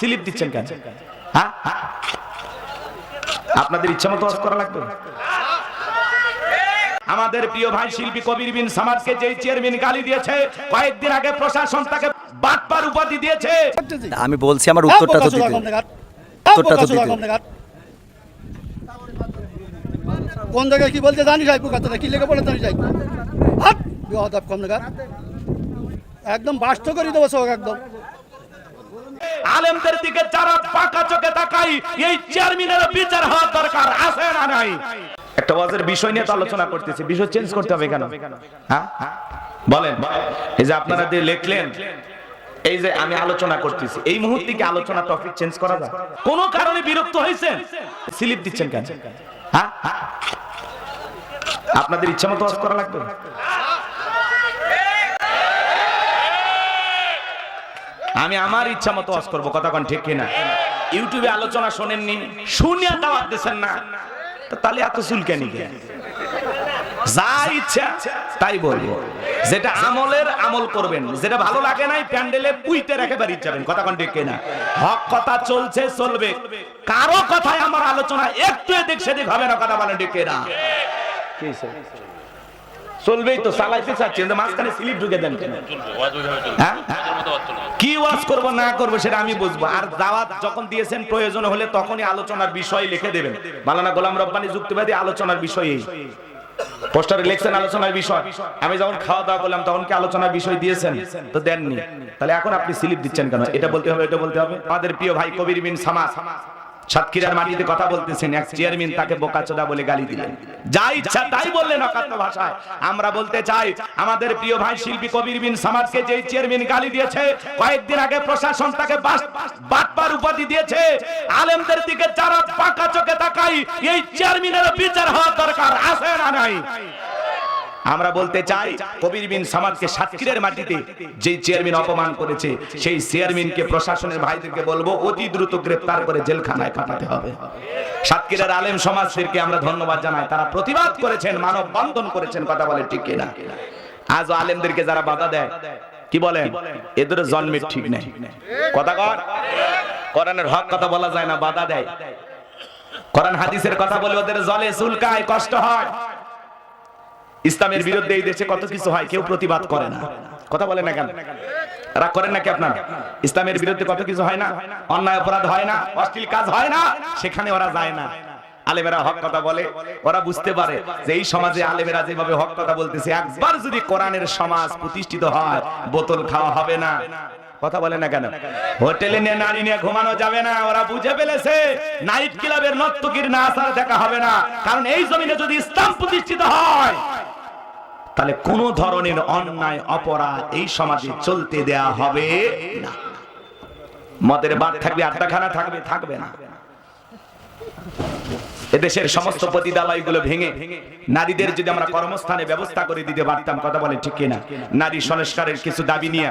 Slip দিচ্ছেন কেন? হ্যাঁ? আপনাদের ইচ্ছা মতো করা লাগবে? আমাদের প্রিয় ভাই শিল্পী কবির বিন সামাদকে যেই চেয়ারম্যান গালি দিয়েছে কয়েকদিন আগে প্রশাসন তাকে বাটপার উপাধি দিয়েছে। আমি বলছি আমার উত্তরটা তো দিতে। উত্তরটা তো দিতে। কোন জায়গায় কি বলতে জানিস আইপু কথা কি লেগে বলে জানিস আইপু হাট বিহদাব কম জায়গা একদম বাস্ত করে দেবো সব একদম। আলেমদের দিকে যারা পাকা চোখে তাকাই এই চেয়ারম্যানের বিচার হওয়া দরকার আছে না নাই? একটা ওয়াজের বিষয় নিয়ে তো আলোচনা করতেছি, বিষয় চেঞ্জ করতে হবে কেন? হ্যাঁ? বলেন, এই যে আপনারা দিয়ে লিখলেন, এই যে আমি আলোচনা করতেছি, এই মুহূর্তে কি আলোচনা টপিক চেঞ্জ করা যায়? কোন কারণে বিরক্ত হয়েছেন? স্লিপ দিচ্ছেন কেন? হ্যাঁ? আপনাদের ইচ্ছা মতো করা লাগবে? আমি আমার ইচ্ছা মতো ওয়াজ করব। কথা কোন ঠিক কিনা? ইউটিউবে আলোচনা শোনেননি, শুনিয়া দাওয়াত দিচ্ছেন না। তাহলে এত চুলকানি কেন যা ইচ্ছা, তাই বলব। যেটা আমলের আমল করবেন, যেটা ভালো লাগে নাই, প্যান্ডেলে পুইতে রেখে বাড়ি যাবেন। কথা কোন ঠিক কিনা? হক কথা চলছে, চলবে। কারও কথায় আমার আলোচনা একটু এদিক সেদিক হবে না, কথা বলেন ঠিক হইছে? চলবেই তো, চালাইতে চাচ্ছেন তো মাঝখানে স্লিপ ঢুকে দেন কেন? হ্যাঁ? কি ওয়াজ করব, না করব, সেটা আমি বুঝব। আর দাওয়াত যখন দিয়েছেন, প্রয়োজন হলে তখনই আলোচনার বিষয় লিখে দেবেন। মালানা গোলাম রব্বানি যুক্তিবাদী আলোচনার বিষয় এই। পোস্টারে লিখছেন আলোচনার বিষয়। আমি যখন খাওয়া দাওয়া করলাম, তখন কি আলোচনার বিষয় দিয়েছেন? তো দেননি। তাহলে এখন আপনি স্লিপ দিচ্ছেন কেন? এটা বলতে হবে এটা বলতে হবে। আমাদের প্রিয় ভাই কবির বিন সামা সাতক্ষীরার মাটিতে কথা বলতেছেন, এক চেয়ারম্যান তাকে বোকাচোদা বলে গালি দিলেন। যা ইচ্ছা তাই বললেন অকাত্য ভাষায়। আমরা বলতে চাই, আমাদের প্রিয় ভাই শিল্পী কবির বিন সামাদকে যেই চেয়ারম্যান গালি দিয়েছে, কয়েকদিন আগে প্রশাসন তাকে বাটপার উপাধি দিয়েছে। আলেমদের দিকে যারা পাকা চোখে তাকাই এই চেয়ারম্যানের বিচার হওয়া দরকার আছে না নাই? আমরা বলতে চাই, কবির বিন সামাদকে সাতক্ষীরের মাটিতে যেই চেয়ারম্যান অপমান করেছে, সেই চেয়ারম্যানকে প্রশাসনের ভাইদেরকে বলব, অতি দ্রুত গ্রেফতার করে জেলখানায় পাঠাতে হবে। সাতক্ষীরের আলেম সমাজদেরকে আমরা ধন্যবাদ জানাই। তারা প্রতিবাদ করেছেন, মানব বন্ধন করেছেন, কথা বলে ঠিক কিনা? আজও আলেমদেরকে যারা বাধা দেয়, কি বলেন? এদের জন্মের ঠিক নেই। কথা কর কোরআনের হক কথা বলা যায় না, বাধা দেয়। কোরআন হাদিসের কথা বলে ওদের জলে চুলকায়, কষ্ট হয়। ইসলামের বিরুদ্ধে এই দেশে কত কিছু হয় কেউ প্রতিবাদ করে না। কথা বলে না কেন? রাগ করেন নাকি আপনার? ইসলামের বিরুদ্ধে কত কিছু হয় না? অন্যায় অপরাধ হয় না? অশ্লীল কাজ হয় না? সেখানে ওরা যায় না। আলেমেরা হক কথা বলে। ওরা বুঝতে পারে যে এই সমাজে আলেমেরা যেভাবে হক কথা বলতেছে, একবার যদি কোরআনের সমাজ প্রতিষ্ঠিত হয়, বোতল খাওয়া হবে না। কথা বলে না কেন? হোটেলে নিয়ে নারী নিয়ে ঘুমানো যাবে না। ওরা বুঝে ফেলেছে, নাইট ক্লাবের নর্তকীর না আর দেখা হবে না। কারণ এই জমিনে যদি ইসলাম প্রতিষ্ঠিত হয় তাহলে কোন ধরনের অন্যায়, অপরাধ এই সমাজে চলতে দেয়া হবে না। মদের বাদ থাকবে, আড্ডাখানা থাকবে থাকবে না। এদেশের সমস্ত পতিদালয়গুলো ভেঙে নারীদের যদি আমরা কর্মস্থানে ব্যবস্থা করে দিতে পারতাম, কথা বলে ঠিক কিনা? নারী সংস্কারের কিছু দাবি নিয়ে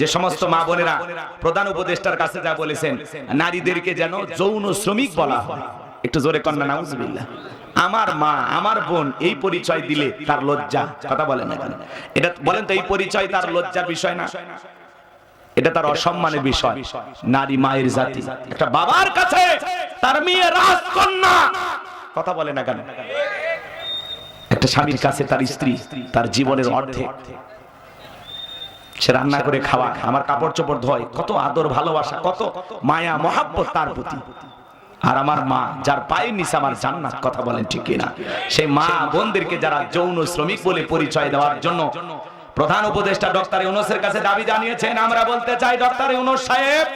যে সমস্ত মা বোনেরা প্রধান উপদেষ্টার কাছে যা বলেছেন, নারীদেরকে যেন যৌন শ্রমিক বলা হয়। একটু জোরে কন্যা নাউজুবিল্লাহ। আমার মা আমার বোন এই পরিচয় দিলে তার লজ্জা কথা বলেন না কেন? এটা বলেন তো এই পরিচয় তার লজ্জার বিষয় না? এটা তার অসম্মানের বিষয়। নারী মায়ের জাতি। একটা বাবার কাছে তার মেয়ে রাজকন্যা। কথা বলে না কেন? একটা স্বামীর কাছে তার স্ত্রী তার জীবনের অর্ধেক। সে রান্না করে খাওয়া আমার কাপড় চোপড় ধোয় কত আদর ভালোবাসা কত মায়া মহাব্বত তার প্রতি। আর আমার মা যার পায়ের নিচে আমার জান্নাত কথা বলেন ঠিক কিনা? সেই মা বোনদেরকে যারা যৌন শ্রমিক বলে পরিচয় দেওয়ার জন্য প্রধান উপদেষ্টা ডক্টর ইউনুসের কাছে দাবি জানিয়েছেন, আমরা বলতে চাই ডক্টর ইউনুস সাহেব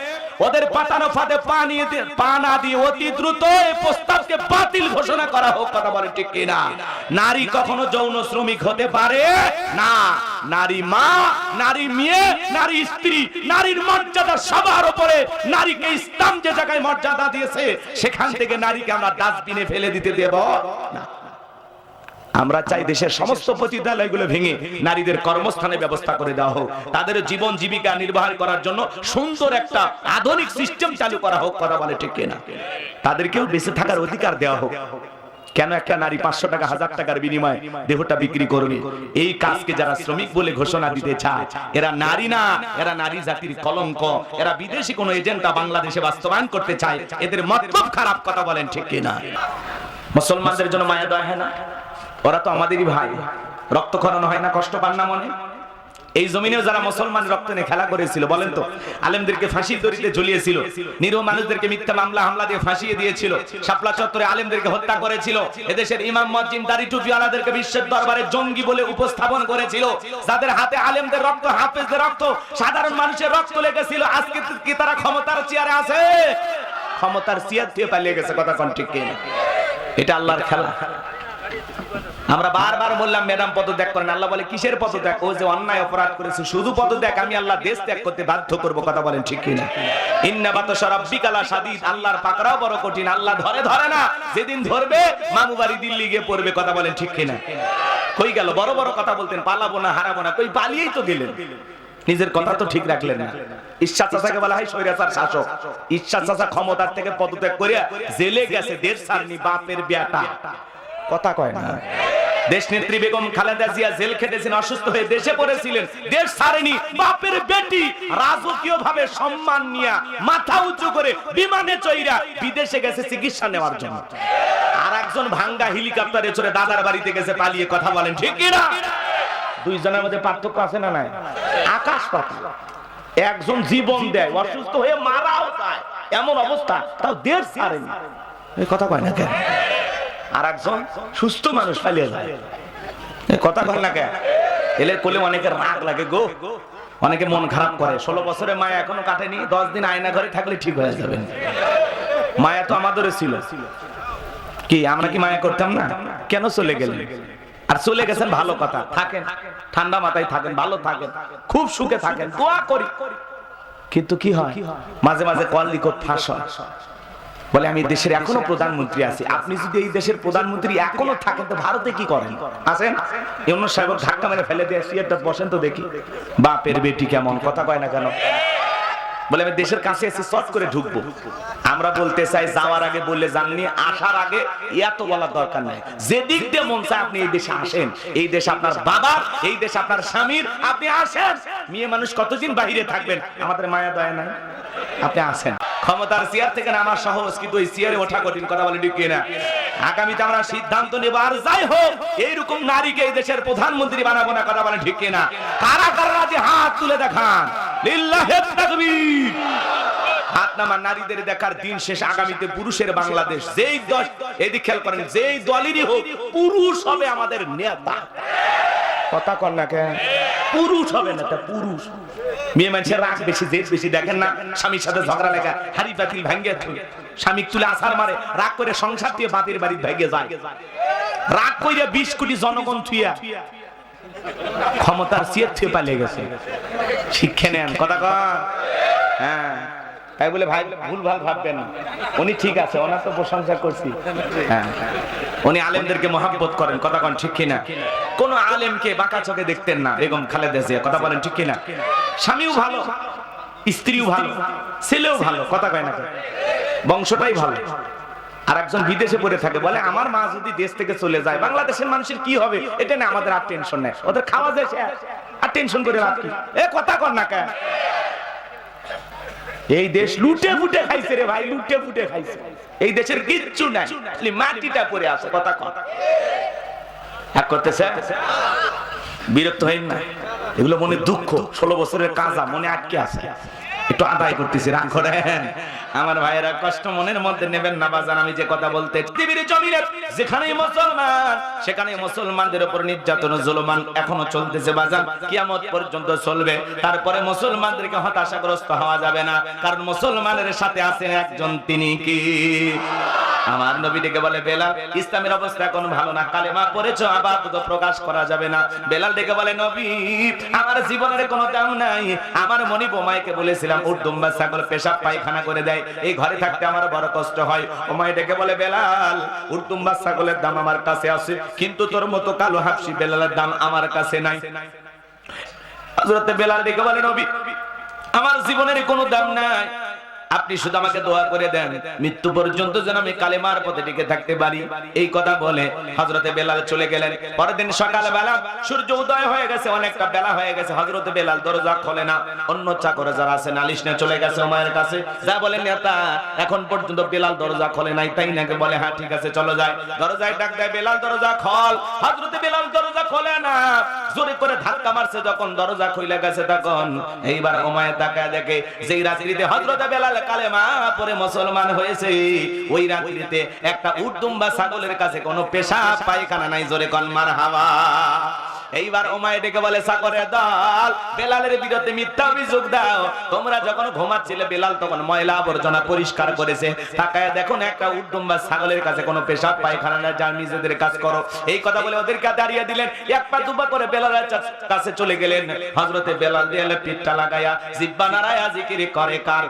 ওদের পাতানো ফাঁদে পা নিয়ে দিয়ে- পা না দিয়ে অতি দ্রুত এই প্রস্তাবকে বাতিল ঘোষণা করা হোক, কথা বলে ঠিক কিনা? নারী কখনো যৌন শ্রমিক হতে পারে? না। নারী মা, নারী মেয়ে, নারী স্ত্রী, নারীর মর্যাদা সবার উপরে, নারীকে ইসলাম যে জায়গায় মর্যাদা দিয়েছে, সেখান থেকে নারীকে আমরা ডাস্টবিনে ফেলে দিতে দেব? না। আমরা চাই দেশের সমস্ত পতিতালয়গুলো ভেঙে নারীদের কর্মস্থানের ব্যবস্থা করে দেওয়া হোক। তাদের জীবন জীবিকা নির্বাহ করার জন্য সুন্দর একটা আধুনিক সিস্টেম চালু করা হোক, কথা বলে ঠিক কিনা? তাদেরকেও বেঁচে থাকার অধিকার দেওয়া হোক। কেন একটা নারী পাঁচশো টাকা, হাজার টাকার বিনিময়ে দেহটা বিক্রি করবে? এই কাজকে যারা শ্রমিক বলে ঘোষণা দিতে চায়, এরা নারী না, এরা নারী জাতির কলঙ্ক। এরা বিদেশি কোনো এজেন্ডা বাংলাদেশে বাস্তবায়ন করতে চায়। এদের মতলব খারাপ, কথা বলেন ঠিক কিনা? মুসলমানদের জন্য মায়া দয়া হয় না? ওরা তো আমাদেরই ভাই। রক্ত রক্তক্ষরণ হয় না, কষ্ট পান না মনে? এই জমিনেও যারা মুসলমান রক্ত নিয়ে খেলা করেছিল, বলেন তো, আলেমদেরকে ফাঁসির দড়িতে ঝুলিয়েছিল, নিরীহ মানুষদেরকে মিথ্যা মামলা, হামলা দিয়ে ফাঁসিয়ে দিয়েছিল, শাপলা চত্বরে আলেমদেরকে হত্যা করেছিল, এদেশের ইমাম, মসজিদ, দাড়ি টুপিওয়ালাদেরকে বিশ্বের দরবারে জঙ্গি বলে উপস্থাপন করেছিল, যাদের হাতে আলেমদের রক্ত, হাফেজদের রক্ত, সাধারণ মানুষের রক্ত লেগেছিল, আজকে কি তারা ক্ষমতার চেয়ারে আছে? ক্ষমতার চেয়ার দিয়ে পালিয়ে গেছে, কথা কোন ঠিক কিনা? এটা আল্লাহর খেলা। আমরা বারবার বললাম, ম্যাডাম, পদত্যাগ করেন। আল্লাহ বলে, কিসের পদত্যাগ? ও যে অন্যায় অপরাধ করেছে, শুধু পদত্যাগ, আমি আল্লাহ দেশ ত্যাগ করতে বাধ্য করব। কথা বলেন ঠিক কিনা? শাদীদ। আল্লাহর বড় কঠিন। আল্লাহ ধরে ধরে না, যেদিন ধরবে দিল্লি গিয়ে পড়বে। কথা বলেন ঠিক কই গেল? বড় বড় কথা বলতেন, পালাবো না, হারাবো না। কই পালিয়েই তো নিজের কথা তো ঠিক রাখলেন না। ঈশ্বা চাচাকে বলা হয় স্বৈরাচার শাসক। ঈশ্বা চাচা ক্ষমতার থেকে পদত্যাগ করিয়া জেলে গেছে দেশ সারনি বাপের বেটা। কথা কয় না। দেশ নেত্রী বেগম খালেদা জিয়া জেল খেটেছেন, অসুস্থ হয়ে দেশে পড়েছিলেন। দেশ ছাড়েনি, বাপের বেটি রাজকীয় ভাবে সম্মান নিয়া মাথা উঁচু করে বিমানে চইরা বিদেশে গেছে চিকিৎসা নেওয়ার জন্য। আর একজন ভাঙ্গা হেলিকপ্টারে চড়ে দাদার বাড়িতে গেছে, পালিয়ে কথা বলেন, ঠিক কিনা দুইজনের মধ্যে পার্থক্য আছে না নাই? আকাশ পাতাল। একজন জীবন দেয়, অসুস্থ হয়ে মারাও যায় এমন অবস্থা, তাও দেশ ছাড়েনি। কথা কয় না কেন? আর একজন সুস্থ মানুষ পালিয়ে যায়। কথা কয় না কেন এলে কোলে অনেকের রাগ লাগে গো। অনেকে মন খারাপ করে। ষোলো বছরের মায়া এখনও কাটেনি, দশ দিন আয়না ঘরে থাকলে ঠিক হয়ে যাবেন মায়া তো আমাদেরও ছিল। কি, আমরা কি মায়া করতাম না? কেন চলে গেলেন? আর চলে গেছেন ভালো কথা। থাকেন, ঠান্ডা মাথায় থাকেন, ভালো থাকেন, খুব সুখে থাকেন, দোয়া করি। কিন্তু কি হয়? মাঝে মাঝে কল লিখত ফাঁস হয়। বলে আমি দেশের এখনও প্রধানমন্ত্রী আছি। আপনি যদি এই দেশের প্রধানমন্ত্রী এখনও থাকেন, তো ভারতে কি করেন? আছেন? ইউনুস সাহেব ধাক্কা মেরে ফেলে দিয়ে সিয়ারটা বসেন তো দেখি। বাপের বেটি কেমন? কথা কয় না কেন? বলে আমি দেশের কাছে এসে শর্ট করে ঢুকবো। আমরা বলতে চাই, যাওয়ার আগে বললে জাননি, আসার আগে এত বলার দরকার নাই। যে দিক দিয়ে মন চায় আপনি এই দেশে আসেন। এই দেশ আপনার বাবা, এই দেশ আপনার স্বামীর, আপনি আসেন। মেয়ে মানুষ কতদিন বাইরে থাকবেন? আমাদের মায়া দয়া নাই। আপনি আসেন। ক্ষমতার চেয়ার থেকে নামার সহজ, কিন্তু ওই চেয়ারে ওঠা কঠিন কথা বলে ঢুকিয়ে না আগামীতে আমরা সিদ্ধান্ত নেব, আর যাই হোক, এইরকম নারীকে এই দেশের প্রধানমন্ত্রী বানাবো না কথা বলে ঠিক না কারা কারা যে হাত তুলে দেখান? লিল্লাহে তাকবীর। হাত নারীদের দেখার দিন শেষ, আগামীতে পুরুষের বাংলাদেশ। যেই দল এদিক খেয়াল করেন, যেই দলেরই হোক, পুরুষ হবে আমাদের নেতা। কথা কর না কেন? পুরুষ হবে পুরুষ। মেয়ে মানুষের রাগ বেশি, জেদ বেশি, দেখেন না? স্বামীর সাথে ঝগড়া লেখা, হাড়ি পাতিল ভাঙ্গে স্বামী তুলে আসার মারে, রাগ করে সংসার দিয়ে বাতির বাড়ি ভেঙে যায়। রাগ করে বিশ কোটি জনগণ থুইয়া ক্ষমতার সিয়ে থুয়ে পালিয়ে গেছে। শিক্ষা নেন, কথা কন। হ্যাঁ। তাই বলে ভাই ভুল ভালো ভাববেন না। উনি ঠিক আছে, ওনার তো প্রশংসা করছি। হ্যাঁ। উনি আলেমদেরকে মহাব্বত করেন, কথা কন ঠিক কিনা? কোন আলেমকে বাঁকা চোখে দেখতেন না, বেগম খালেদা জিয়া, কথা বলেন ঠিক কিনা? স্বামীও ভালো, স্ত্রীও ভালো, ছেলেও ভালো, কথা কয় না? বংশটাই ভালো। আর একজন বিদেশে পড়ে থাকে, বলে আমার মা যদি দেশ থেকে চলে যায়, বাংলাদেশের মানুষের কি হবে? এটা না আমাদের আর টেনশন নেই। ওদের খাওয়া যায় আর টেনশন করে কি? এ কথা কর না কেন? এই দেশ লুটে ফুটে খাইছে রে ভাই, লুটে ফুটে খাইছে। এই দেশের কিচ্ছু নাই, খালি মাটিটা পড়ে আছে, কথা কথা এক করতেছে? বিরক্ত হইন না। এগুলো মনে দুঃখ, ষোলো বছরের কাজা মনে আটকে আছে। একটু আদায় করতেছি আমার ভাইয়েরা কষ্ট মনের মধ্যে নেবেন না আমি যে কথা বলতে পৃথিবীর জমিনে যেখানে মুসলমান সেখানে মুসলমানদের উপর নির্যাতন জুলমান এখনও চলতেছে, বাজান। কিয়ামত পর্যন্ত চলবে। তারপরে মুসলমানদেরকে হতাশাগ্রস্ত হওয়া যাবে না। কারণ মুসলমানের সাথে আছেন একজন, তিনি কি? আমার নবী ডেকে বলে, বেলাল, ইসলামের অবস্থা এখন ভালো না, কালেমা পড়েছো, আবার তো প্রকাশ করা যাবে না। বেলাল ডেকে বলে, নবী, আমার জীবনের কোনো দাম নাই। আমার মনি বোমাইকে বলেছিলাম উর্দুম্বা ছাগল পেশাব পায়খানা করে দেয়, এই ঘরে থাকতে আমার বড় কষ্ট হয়। ওমাই ডেকে বলে, বেলাল উর্দুম্বা ছাগলের দাম আমার কাছে আছে, কিন্তু তোর মতো কালো হাফসি বেলালের দাম আমার কাছে নাই। হযরতে বেলাল ডেকে বলে, নবী, আমার জীবনের কোনো দাম নাই। আপনি শুধু আমাকে দোয়া করে দেন, মৃত্যু পর্যন্ত যেন আমি কালেমার পথে টিকে থাকতে পারি। এই কথা বলে হজরতে বেলাল চলে গেলেন। পরের দিন সকালবেলা সূর্য উদয় হয়ে গেছে, অনেকটা বেলা হয়ে গেছে। হজরতে বেলাল দরজা খোলে না, অন্য চাকরে যারা আছে নালিশ নিয়ে চলে গেছে ওমায়ের কাছে। যা বলেন নেতা, এখন পর্যন্ত বেলাল দরজা খোলে নাই, তাই নাকি বলে হ্যাঁ ঠিক আছে, চলো যাই। দরজায় ডাক দেয়, বেলাল দরজা খোল। হজরতে বেলাল দরজা খোলে না। জোরে করে ধাক্কা মারছে যখন দরজা খুলে গেছে তখন। এইবার ওমায় তাকায় দেখে, যেই রাত্রিতে হযরত বেলাল কালেমা পরে মুসলমান হয়েছে, ওই রাত্রিতে একটা উর্দুম বা ছাগলের কাছে কোনো পেশা পায়খানা নাই, জোরে কন মার হাওয়া। এইবার ওমায় ডেকে বলে সাকরের দল, বেলালের বিরুদ্ধে মিথ্যা অভিযোগ দাও। তোমরা যখন ঘুমাচ্ছিলে, বেলাল তখন ময়লা আবর্জনা পরিষ্কার করেছে। তাকায় দেখুন, একটা উর্দুম বা ছাগলের কাছে কোনো পেশাব, পায়খানা না, যার নিজেদের কাজ করো। এই কথা বলে ওদেরকে দাঁড়িয়ে দিলেন। এক পা দুপা করে বেলালের কাছে চলে গেলেন। হজরতে বেলাল দিয়ে পিঠটা লাগাইয়া জিব্বা নাড়ায়া জিকির করে কার?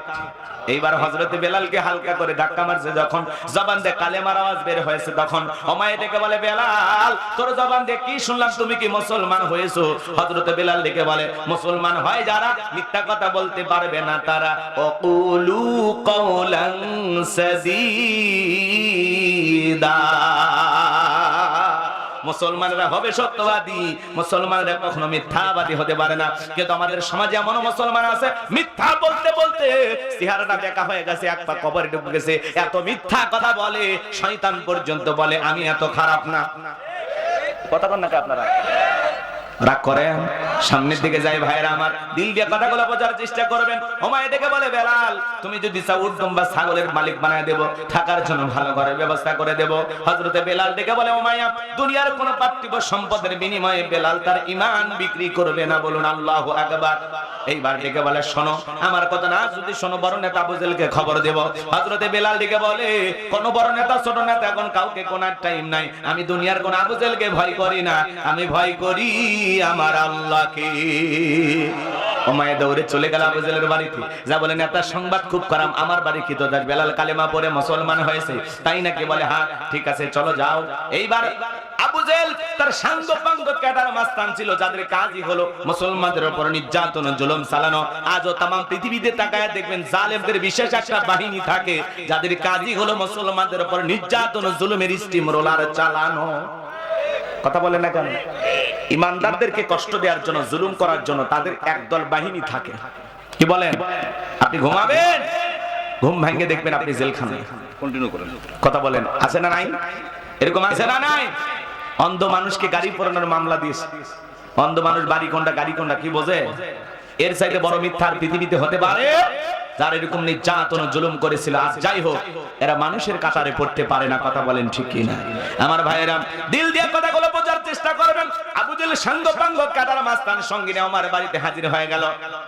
এইবার হজরতে বেলালকে হালকা করে ধাক্কা মারছে, যখন জবান দিয়ে কালেমার আওয়াজ বের হয়েছে, তখন অমায় ডেকে বলে, বেলাল, তোর জবান দিয়ে কি শুনলাম? তুমি কি মুসলমান হয়েছো? হজরতে বেলাল ডেকে বলে, মুসলমান হয় যারা মিথ্যা কথা বলতে পারবে না, তারা অকুলু কওলান সাদীদা। মুসলমানরা হবে সত্যবাদী। মুসলমানরা কখনো মিথ্যাবাদী হতে পারে না। কিন্তু আমাদের সমাজে এমন মুসলমান আছে, মিথ্যা বলতে বলতে চেহারাটা দেখা হয়ে গেছে, এক পা কবরে ঢুকে গেছে, এত মিথ্যা কথা বলে, শয়তান পর্যন্ত বলে, আমি এত খারাপ না। কথা কন নাকি আপনারা? রাগ করেন? সামনের দিকে যাই ভাইরা আমার, দিল দিয়ে কথাগুলো বোঝার চেষ্টা করবেন। ওমায় দেখে বলে, বেলাল, তুমি যদি চাও উর্দম বা ছাগলের মালিক বানায় দেব, থাকার জন্য ভালো ঘরের ব্যবস্থা করে দেব। হজরতে বেলাল দেখে বলে ওমায়া দুনিয়ার কোন পার্থিব সম্পদের বিনিময়ে বেলাল তার ইমান বিক্রি করবে না। বলুন, আল্লাহ আকবার। এইবার ডেকে বলে, শোনো, আমার কথা না যদি শোনো, বড় নেতা বুজেলকে খবর দেব। হজরতে বেলাল ডেকে বলে, কোন বড় নেতা, ছোট নেতা এখন কাউকে কোনার টাইম নাই। আমি দুনিয়ার কোন আবুজেলকে ভয় করি না। আমি ভয় করি আমার আল্লাহকে। ওমায় দৌড়ে চলে গেল বাড়িতে। যা বলে, নেতা, সংবাদ খুব আমার বাড়ি কি বেলাল কালেমা পরে মুসলমান হয়েছে? তাই নাকি বলে হ্যাঁ ঠিক আছে, চলো যাও। এইবার তার সাঙ্গ পাঙ্গ মাস্তান ছিল, যাদের কাজই হলো মুসলমানদের উপর নির্যাতন, জুলুম চালানো। আজও তাম পৃথিবীতে তাকায় দেখবেন, জালেমদের বিশেষ একটা বাহিনী থাকে, যাদের কাজই হলো মুসলমানদের উপর নির্যাতন, জুলুমের স্টিম রোলার চালানো। কথা বলে না কেন? ইমানদারদেরকে কষ্ট দেওয়ার জন্য জুলুম করার জন্য তাদের একদল বাহিনী থাকে। কি বলেন? আপনি ঘুমাবেন? ঘুম ভাঙ্গে দেখবেন আপনি জেলখানায়। কন্টিনিউ করেন। কথা বলেন আছে না নাই? এরকম আছে না নাই? অন্ধ মানুষকে গাড়ি পড়ানোর মামলা দিয়েছে অন্ধ মানুষ বাড়ি কোনটা গাড়ি কোনটা কি বোঝে? এর চাইতে বড় মিথ্যা আর পৃথিবীতে হতে পারে? যারা এরকম নির্যাতন জুলুম করেছিল আজ যাই হোক, এরা মানুষের কাতারে পড়তে পারে না, কথা বলেন ঠিক কি না আমার ভাইয়েরা, দিল দিয়ে কথাগুলো বোঝার চেষ্টা করবেন। আবু জেল সাঙ্গ পাঙ্গ কাটার মাস্তান সঙ্গে আমার বাড়িতে হাজির হয়ে গেল।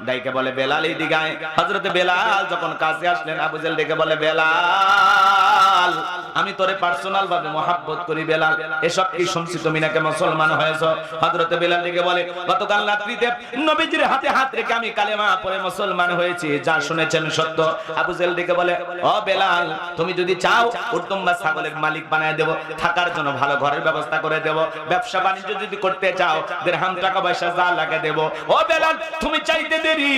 ডাইকে বলে, বেলাল এই দিগায় হজরতে বেলাল যখন কাছে আসলেন, আবু জেল ডেকে বলে, বেলাল, আমি তোরে পার্সোনাল ভাবে মহাব্বত করি, বেলাল। এসব কি শুনছি তুমি নাকি মুসলমান হয়েছ? হযরতে বেলাল দিকে বলে, গতকাল রাত্রিতে নবীজির হাতে হাত রেখে আমি কালেমা পড়ে মুসলমান হয়েছি। যা শুনেছেন সত্য। আবু জেল দিকে বলে, ও বেলাল, তুমি যদি চাও, উত্তম বা ছাগলের মালিক বানায় দেব, থাকার জন্য ভালো ঘরের ব্যবস্থা করে দেব, ব্যবসা বাণিজ্য যদি করতে চাও, দেড়হাম টাকা পয়সা যা লাগে দেব। ও বেলাল, তুমি চাইতে দেরি,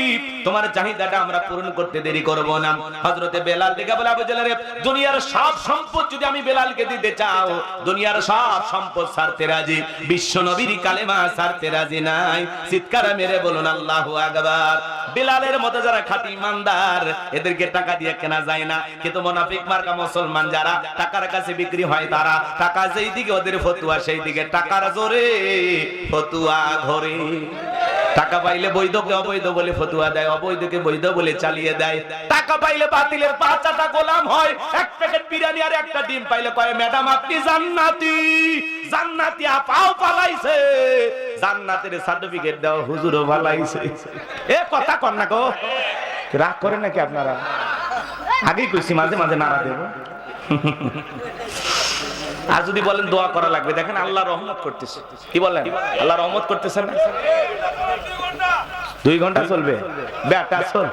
তোমার চাহিদাটা আমরা পূরণ করতে দেরি করব না। হযরতে বেলাল দিকে বলে, আবু জেলের দুনিয়ার সব সম্পদ যদি আমি বেলালকে দিতে চাও, দুনিয়ার সব সম্পদ ছাড়তে রাজি, বিশ্ব নবীর কালেমা ছাড়তে রাজি নাই। চিৎকার মেরে বলুন, আল্লাহু আকবার। বেলালের মতো যারা খাঁটি ইমানদার এদেরকে টাকা দিয়ে কেনা যায় না। কিন্তু মুনাফিক মার্কা মুসলমান যারা টাকার কাছে বিক্রি হয় তারা টাকা যেই দিকে ওদের ফতুয়া সেই দিকে টাকার জোরে ফতুয়া ঘরে। টাকা পাইলে বৈধকে অবৈধ বলে ফতুয়া দেয়, অবৈধকে বৈধ বলে চালিয়ে দেয়। টাকা পাইলে বাতিলের পাঁচটা গোলাম হয়। এক প্যাকেট বিরিয়ানি আর একটা ডিম পাইলে কয়, ম্যাডাম, আপনি জান্নাতি। জান্নাতি আপাও পালাইছে। জান্নাতের সার্টিফিকেট দাও হুজুরও পালাইছে। এ কথা কর না গো। রাগ করে নাকি আপনারা? আগেই কইছি, মাঝে মাঝে নাড়া দেব। আর যদি বলেন দোয়া করা লাগবে, দেখেন আল্লাহ রহমত করতেছে। কি বলেন? আল্লাহ রহমত করতেছেন না? দুই ঘণ্টা চলবে? বেটা চল।